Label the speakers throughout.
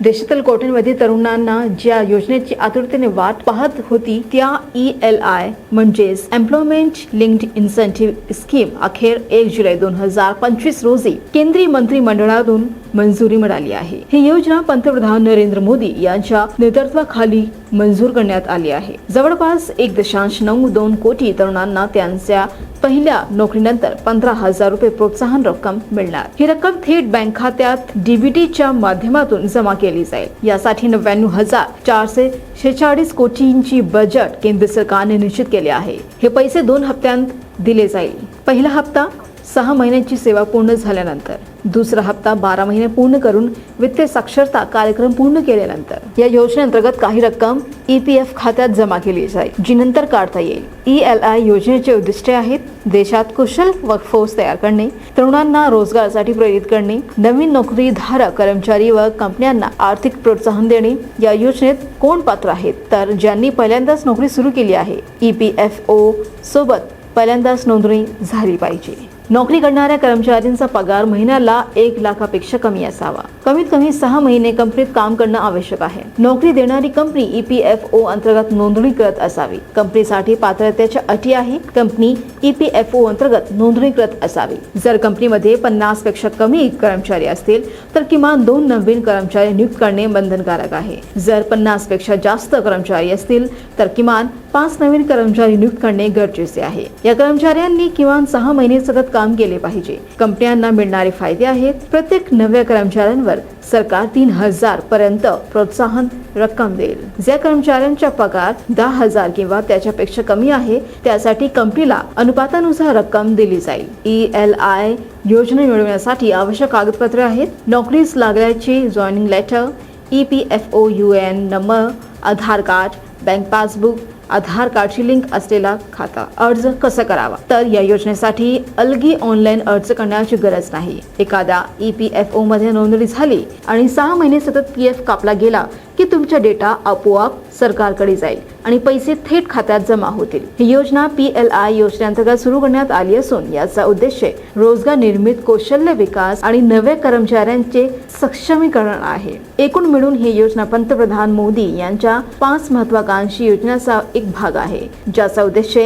Speaker 1: देशातील कोट्यांवधी तरुणांना ज्या योजनेची आतुरतेने वाट पाहत होती त्या ई एल आय म्हणजेच एम्प्लॉयमेंट लिंक्ड इन्सेंटिव्ह स्कीम अखेर एक जुलै दोन हजार पंचवीस रोजी केंद्रीय मंत्रिमंडळातून मंजुरी मिळाली आहे. ही योजना पंतप्रधान नरेंद्र मोदी यांच्या नेतृत्वाखाली मंजूर करण्यात आली आहे. जवळपास एक दशांश नऊ दोन कोटी तरुणांना त्यांच्या पहिल्या नोकरीनंतर पंधरा हजार रुपये प्रोत्साहन रक्कम मिळणार. ही रक्कम थेट बँक खात्यात डीबीटीच्या माध्यमातून जमा केली जाईल. यासाठी नव्याण्णव हजार चारशे शेहेचाळीस कोटींची बजेट केंद्र सरकारने निश्चित केले आहे. हे पैसे दोन हप्त्यांत दिले जाईल. पहिला हप्ता सहा महिन्यांची सेवा पूर्ण झाल्यानंतर दुसरा हप्ता बारा महिने पूर्ण करून वित्तीय साक्षरता कार्यक्रम पूर्ण केल्यानंतर या योजनेअंतर्गत काही रक्कम ई पी एफ खात्यात जमा केली जाईल जी नंतर काढता येईल. ई एल आय योजनेचे उद्दिष्टे आहेत देशात कुशल वर्कफोर्स तयार करणे तरुणांना रोजगारासाठी प्रेरित करणे नवीन नोकरीधारक कर्मचारी व कंपन्यांना आर्थिक प्रोत्साहन देणे या योजनेत कोण पात्र आहेत? तर ज्यांनी पहिल्यांदाच नोकरी सुरू केली आहे ई पी एफ ओ सोबत पहिल्यांदाच नोंदणी झाली पाहिजे. नोकरी करणाऱ्या कर्मचाऱ्यांचा पगार महिन्याला एक लाखापेक्षा कमी असावा. कमीत कमी सहा महिने कंपनीत काम करणं आवश्यक आहे. नोकरी देणारी कंपनी ईपीएफओ अंतर्गत नोंदणी करत असावी. कंपनीसाठी पात्रतेच्या अटी आहे कंपनी ईपीएफओ अंतर्गत नोंदणी करत असावी. जर कंपनीमध्ये पन्नासपेक्षा कमी कर्मचारी असतील तर किमान दोन नवीन कर्मचारी नियुक्त करणे बंधनकारक आहे. जर पन्नासपेक्षा जास्त कर्मचारी असतील तर किमान पाच नवीन कर्मचारी नियुक्त करणे गरजेचे आहे. या कर्मचाऱ्यांनी किमान सहा महिने सतत काम केले पाहिजे. कंपन्यांना मिळणारे फायदे आहेत. प्रत्येक नव्या कर्मचाऱ्यांवर सरकार तीन हजार पर्यंत प्रोत्साहन रक्कम देईल. ज्या कर्मचाऱ्यांचा पगार दहा हजार किंवा त्याच्यापेक्षा कमी आहे त्यासाठी कंपनीला अनुपातानुसार रक्कम दिली जाईल. ई एल आय योजना मिळवण्यासाठी आवश्यक कागदपत्रे आहेत. नोकरीस लागल्याची joining letter E P F O U N number Aadhaar card bank passbook Aadhaar कार्डची लिंक असलेला खाता अर्ज कसा करावा? तर या योजनेसाठी अलगी ऑनलाईन अर्ज करण्याची गरज नाही. एखादा ई पी एफ ओ मध्ये नोंदणी झाली आणि सहा महिने सतत पी एफ कापला गेला की तुमचा डेटा आपोआप सरकारकडे जाईल. आणि पैसे थेट खात्यात जमा होतील. ही योजना पी एल आय योजनेअंतर्गत सुरू करण्यात आली असून याचा उद्देश रोजगार निर्मित कौशल्य विकास आणि नव्या कर्मचाऱ्यांचे सक्षमीकरण आहे. एकूण मिळून ही योजना पंतप्रधान मोदी यांच्या पाच महत्वाकांक्षी योजनेचा एक भाग आहे ज्याचा उद्देश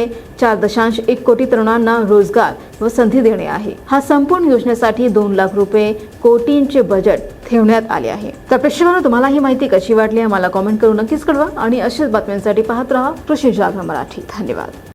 Speaker 1: चार दशांश एक कोटी तरुणांना रोजगार व संधी देणे आहे. हा संपूर्ण योजनेसाठी दोन लाख रुपये कोटींचे बजेट ठेवण्यात आले आहे. तर प्रेक्षकांना तुम्हाला ही माहिती कशी वाटली आहे मला कॉमेंट करून नक्कीच कळवा आणि अशाच बातम्यांसाठी पाहत राहा कृषी जागर मराठी. धन्यवाद.